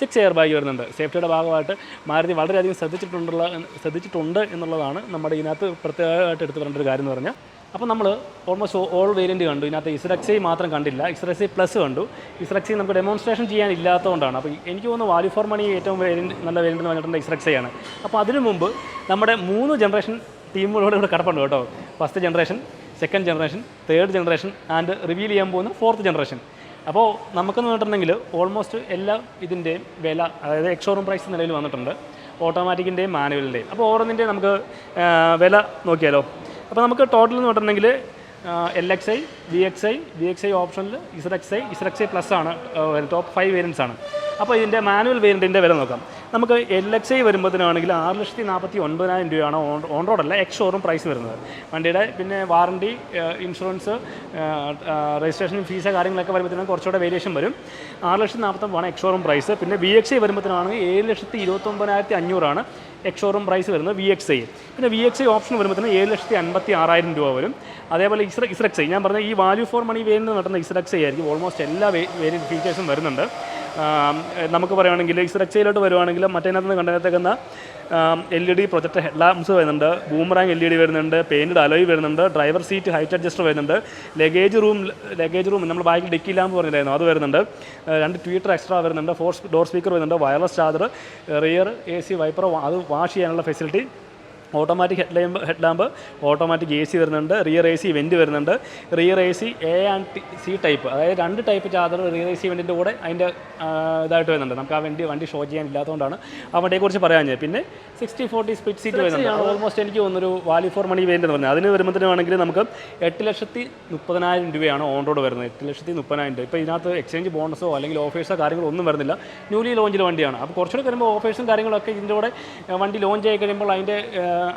സിക്സ് എയർ ബാഗ് വരുന്നുണ്ട്. സേഫ്റ്റിയുടെ ഭാഗമായിട്ട് മാരുതി വളരെയധികം ശ്രദ്ധിച്ചിട്ടുണ്ടുള്ള ശ്രദ്ധിച്ചിട്ടുണ്ട് എന്നുള്ളതാണ് നമ്മുടെ ഇതിനകത്ത് പ്രത്യേകമായിട്ട് എടുത്ത് പറഞ്ഞൊരു കാര്യം എന്ന് പറഞ്ഞാൽ. അപ്പോൾ നമ്മൾ ഓൾമോസ്റ്റ് ഓൾ വേരിയന്റ് കണ്ടു. ഇതിനകത്ത് ഇസ്രക്സി മാത്രം കണ്ടില്ല. ഇസ്രക്സി പ്ലസ് കണ്ടു. ഇസ്രക്സി നമുക്ക് ഡെമോൺസ്ട്രേഷൻ ചെയ്യാൻ ഇല്ലാത്തതുകൊണ്ടാണ് അപ്പോൾ എനിക്ക് തോന്നുന്നു വാല്യൂ ഫോർ മണി ഏറ്റവും വേരിയന്റ് നല്ല വേരിയന്റ് എന്ന് പറഞ്ഞിട്ടുണ്ട് ഇസ്രക്സയാണ് അപ്പോൾ അതിനു മുമ്പ് നമ്മുടെ മൂന്ന് ജനറേഷൻ ടീമുകളോട് ഇവിടെ കിടപ്പുണ്ട് കേട്ടോ. First generation second generation third generation and reveal ചെയ്യാൻ പോകുന്ന ഫോർത്ത് ജനറേഷൻ അപ്പോൾ നമുക്കെന്ന് പറഞ്ഞിട്ടുണ്ടെങ്കിൽ ഓൾമോസ്റ്റ് എല്ലാ ഇതിന്റെയും വില അതായത് എക്സോറൂം പ്രൈസ് നിലയിൽ വന്നിട്ടുണ്ട്. ഓട്ടോമാറ്റിക്കിന്റെയും മാനുവലിന്റെയും അപ്പോൾ ഓരോന്നിന്റെയും നമുക്ക് വില നോക്കിയാലോ? അപ്പോൾ നമുക്ക് ടോട്ടൽ എന്ന് പറഞ്ഞിട്ടുണ്ടെങ്കിൽ L X I V X I V X I ഓപ്ഷനിൽ Z X I Z X I plus ആണ് ടോപ്പ് ഫൈവ് വേരിയൻസ് ആണ്. അപ്പോൾ ഇതിന്റെ മാനുവൽ വേരിയന്റിന്റെ വില നോക്കാം. നമുക്ക് എൽ എക്സ് ഐ വരുമ്പോഴത്തേനാണെങ്കിൽ ആറ് ലക്ഷത്തി നാൽപ്പത്തി ഒൻപതിനായിരം രൂപയാണ് ഓൺ ഓൺ റോഡല്ല എക്സ് ഷോറും പ്രൈസ് വരുന്നത്. വണ്ടിയുടെ പിന്നെ വാറണ്ടി ഇൻഷുറൻസ് രജിസ്ട്രേഷൻ ഫീസ് കാര്യങ്ങളൊക്കെ വരുമ്പോഴത്തേനും കുറച്ചുകൂടെ വേരിയേഷൻ വരും. ആറ് ലക്ഷത്തി നാൽപ്പത്തൊമ്പതാണ് എക്സ് ഷോറും പ്രൈസ് പിന്നെ വി എക്സ് ഐ വരുമ്പോഴത്തേനാണെങ്കിൽ ഏഴ് ലക്ഷത്തി ഇരുപത്തൊമ്പതിനായിരത്തി അഞ്ഞൂറാണ് എക്സ് ഷോറൂം പ്രൈസ് വരുന്നത് വി എക്സ് ഐ പിന്നെ വി എക്സ് ഐ ഓപ്ഷൻ വരുമ്പോഴത്തേന് ഏഴ് ലക്ഷത്തി അൻപത്തി ആറായിരം രൂപ വരും. അതേപോലെ ഇസ്ര ഇസ്രക്സ് ഐ ഞാൻ പറഞ്ഞ ഈ വാല്യൂ ഫോർ മണി വേരിയന്റ് നടത്തുന്ന ഇസ്രക്സ് ഐ ആയിരിക്കും. ഓൾമോസ്റ്റ് എല്ലാ വേരിയന്റ് ഫീച്ചേഴ്സും വരുന്നുണ്ട്. നമുക്ക് ഈ സുരക്ഷയിലോട്ട് വരുവാണെങ്കിൽ മറ്റേതിനകത്ത് നിന്ന് കണ്ടെത്തേക്കുന്ന L E D project head വരുന്നുണ്ട് ബൂമറാങ് എൽ ഇ ഡി വരുന്നുണ്ട് പെയിന്റഡ് അലോയ് വരുന്നുണ്ട് ഡ്രൈവർ സീറ്റ് ഹൈറ്റ് അഡ്ജസ്റ്റർ വരുന്നുണ്ട് ലഗേജ് റൂം ലഗേജ് റൂം നമ്മൾ ബാക്കിൽ ഡിക്കി ലാമ്പ് പറഞ്ഞില്ലായിരുന്നു അത് വരുന്നുണ്ട് രണ്ട് ട്വീറ്റർ എക്സ്ട്രാ വരുന്നുണ്ട് ഫോർ ഡോർ സ്പീക്കർ വരുന്നുണ്ട് wireless charger rear A C wiper അത് വാഷ് ചെയ്യാനുള്ള facility automatic head lamp head lamp automatic A C വരുന്നുണ്ട് റിയർ എ സി വെന്റ് വരുന്നുണ്ട്. Rear A C A and T C type അതായത് രണ്ട് type charger rear A C വെന്റിന്റെ കൂടെ അതിന്റെ ഇതായിട്ട് വരുന്നുണ്ട്. നമുക്ക് ആ വണ്ടി വണ്ടി ഷോ ചെയ്യാൻ ഇല്ലാത്തതുകൊണ്ടാണ് ആ വണ്ടിയെക്കുറിച്ച് പറയാൻ പിന്നെ സിക്സ്റ്റി ഫോർട്ടി സ്പിറ്റ് സീറ്റ് വരുന്നുണ്ട് ഓൾമോസ്റ്റ് എനിക്ക് തോന്നുന്നൊരു വാലി ഫോർ മണി വേണ്ടി എന്ന് പറഞ്ഞാൽ. അതിന് വരുമ്പോഴത്തേനാണെങ്കിൽ നമുക്ക് എട്ട് ലക്ഷത്തി മുപ്പതിനായിരം രൂപയാണ് ഓൺ റോഡ് വരുന്നത്. എട്ട് ലക്ഷത്തി മുപ്പതിനായിരം രൂപ. ഇപ്പോൾ ഇതിനകത്ത് എക്സ്ചേഞ്ച് ബോണസോ അല്ലെങ്കിൽ ഓഫേഴ്സോ കാര്യങ്ങളോ ഒന്നും വരുന്നില്ല. ന്യൂലി ലോഞ്ചിൽ വണ്ടിയാണ്. അപ്പോൾ കുറച്ചുകൂടി വരുമ്പോൾ ഓഫേഴ്സും കാര്യങ്ങളൊക്കെ ഇതിന്റെ കൂടെ വണ്ടി ലോഞ്ച് ആയി കഴിയുമ്പോൾ അതിന്റെ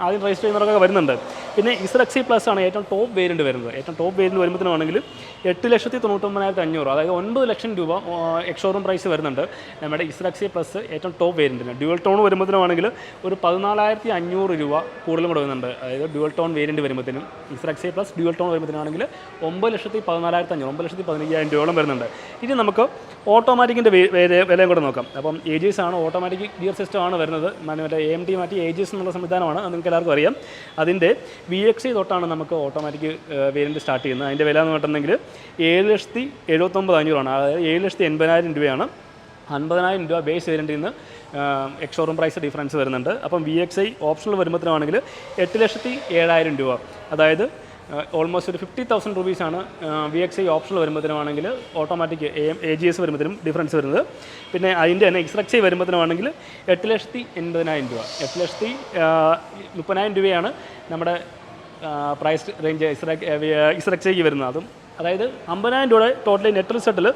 ആദ്യം രജിസ്റ്റർ ചെയ്യുന്നവരൊക്കെ വരുന്നുണ്ട്. പിന്നെ ഇസ്രക്സി പ്ലസ് ആണ് ഏറ്റവും ടോപ്പ് വേരിയന്റ് വരുന്നത്. ഏറ്റവും ടോപ്പ് വേരിയന്റ് വരുമ്പോഴത്തേനാണെങ്കിൽ എട്ട് ലക്ഷത്തി തൊണ്ണൂറ്റൊമ്പതിനായിരത്തി അഞ്ഞൂറ് അതായത് ഒൻപത് ലക്ഷം രൂപ എക്സോറൂം പ്രൈസ് വരുന്നുണ്ട്. നമ്മുടെ ഇസ്രക്സി പ്ലസ് ഏറ്റവും ടോപ്പ് വേരിയന്റിന് ഡ്യുവൽ ടോൺ വരുമ്പോഴത്തേനാണെങ്കിൽ ഒരു പതിനാലായിരത്തി അഞ്ഞൂറ് രൂപ കൂടുതലും കൂടെ വരുന്നുണ്ട്. അതായത് ഡ്യുവൽ ടോൺ വേരിയന്റ് വരുമ്പോഴത്തേനും ഇസ്രക്സി പ്ലസ് ഡ്യുവൽ ടോൺ വരുമ്പോഴത്തേനാണെങ്കിൽ ഒമ്പത് ലക്ഷത്തി പതിനാലായിരത്തി അഞ്ഞൂറ് ഒമ്പത് ലക്ഷത്തി പതിനയ്യായിരം രൂപയോളം വരുന്നുണ്ട്. ഇനി നമുക്ക് ഓട്ടോമാറ്റിക്കിന്റെ വിലയും കൂടെ നോക്കാം. അപ്പം ഏജീസ് ആണ് ഓട്ടോമാറ്റിക് ഗിയർ സിസ്റ്റം ആണ് വരുന്നത്. മറ്റേ എം ടി മാറ്റി ഏജീസ് എന്നുള്ള സംവിധാനമാണ്. നിങ്ങൾക്ക് എല്ലാവർക്കും അറിയാം. അതിന്റെ വി എക്സ് തൊട്ടാണ് നമുക്ക് ഓട്ടോമാറ്റിക് വേരിയന്റ് സ്റ്റാർട്ട് ചെയ്യുന്നത്. അതിന്റെ വില എന്ന് പറഞ്ഞിട്ടുണ്ടെങ്കിൽ ഏഴ് ലക്ഷത്തി എഴുപത്തൊമ്പത് അഞ്ഞൂറാണ് അതായത് ഏഴ് ലക്ഷത്തി എൺപതിനായിരം രൂപയാണ്. അൻപതിനായിരം രൂപ ബേസ് വേരിയന്റിൽ നിന്ന് എക്സോറും പ്രൈസ് ഡിഫറൻസ് വരുന്നുണ്ട്. അപ്പം വി എക്സ് ഐ ഓപ്ഷണൽ വരുമ്പോഴത്തേനാണെങ്കിൽ എട്ട് ലക്ഷത്തി ഏഴായിരം രൂപ. അതായത് ഓൾമോസ്റ്റ് ഒരു ഫിഫ്റ്റി തൗസൻഡ് റുപ്പീസാണ് V X I optional വരുമ്പോഴത്തേനാണെങ്കിൽ automatic A A G S വരുമ്പോഴത്തേനും ഡിഫറൻസ് വരുന്നത്. പിന്നെ അതിന്റെ തന്നെ എക്സ്ട്രക്സ് ഐ വരുമ്പോഴത്തേനാണെങ്കിൽ എട്ട് ലക്ഷത്തി എൺപതിനായിരം രൂപ. എട്ട് ലക്ഷത്തി മുപ്പതിനായിരം രൂപയാണ് നമ്മുടെ പ്രൈസ് റേഞ്ച് ഇസ്രക്സ് ഐക്ക് വരുന്നത്. അതും അതായത് അമ്പതിനായിരം രൂപയുടെ ടോട്ടലി നെറ്റ് റിസൾട്ടിൽ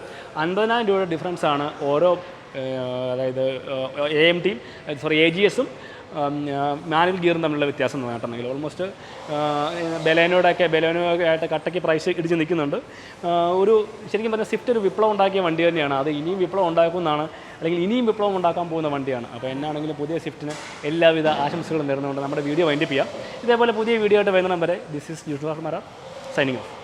അൻപതിനായിരം രൂപയുടെ ഡിഫറൻസാണ് ഓരോ അതായത് എ എം ടിയും സോറി എ ജി എസും മാനുവൽ ഗിയറും തമ്മിലുള്ള വ്യത്യാസം പറഞ്ഞിട്ടുണ്ടെങ്കിൽ ഓൾമോസ്റ്റ് ബെലേനോടൊക്കെ ബെലേനോ ആയിട്ട് കട്ടയ്ക്ക് പ്രൈസ് ഇടിച്ച് നിൽക്കുന്നുണ്ട്. ഒരു ശരിക്കും പറഞ്ഞാൽ സ്വിഫ്റ്റ് ഒരു വിപ്ലവം ഉണ്ടാക്കിയ വണ്ടി തന്നെയാണ്. അത് ഇനിയും വിപ്ലവം ഉണ്ടാക്കുമെന്നാണ് അല്ലെങ്കിൽ ഇനിയും വിപ്ലവം ഉണ്ടാക്കാൻ പോകുന്ന വണ്ടിയാണ്. അപ്പോൾ എന്നാണെങ്കിലും പുതിയ സ്വിഫ്റ്റിന് എല്ലാവിധ ആശംസകളും നേർന്നുകൊണ്ട് നമ്മുടെ വീഡിയോ വൈൻഡപ്പ് ചെയ്യാം. ഇതേപോലെ പുതിയ വീഡിയോ ആയിട്ട് വരുന്ന വരെ ദിസ് ഇസ് യൂസ് മറ സൈനിങ് ഓഫ്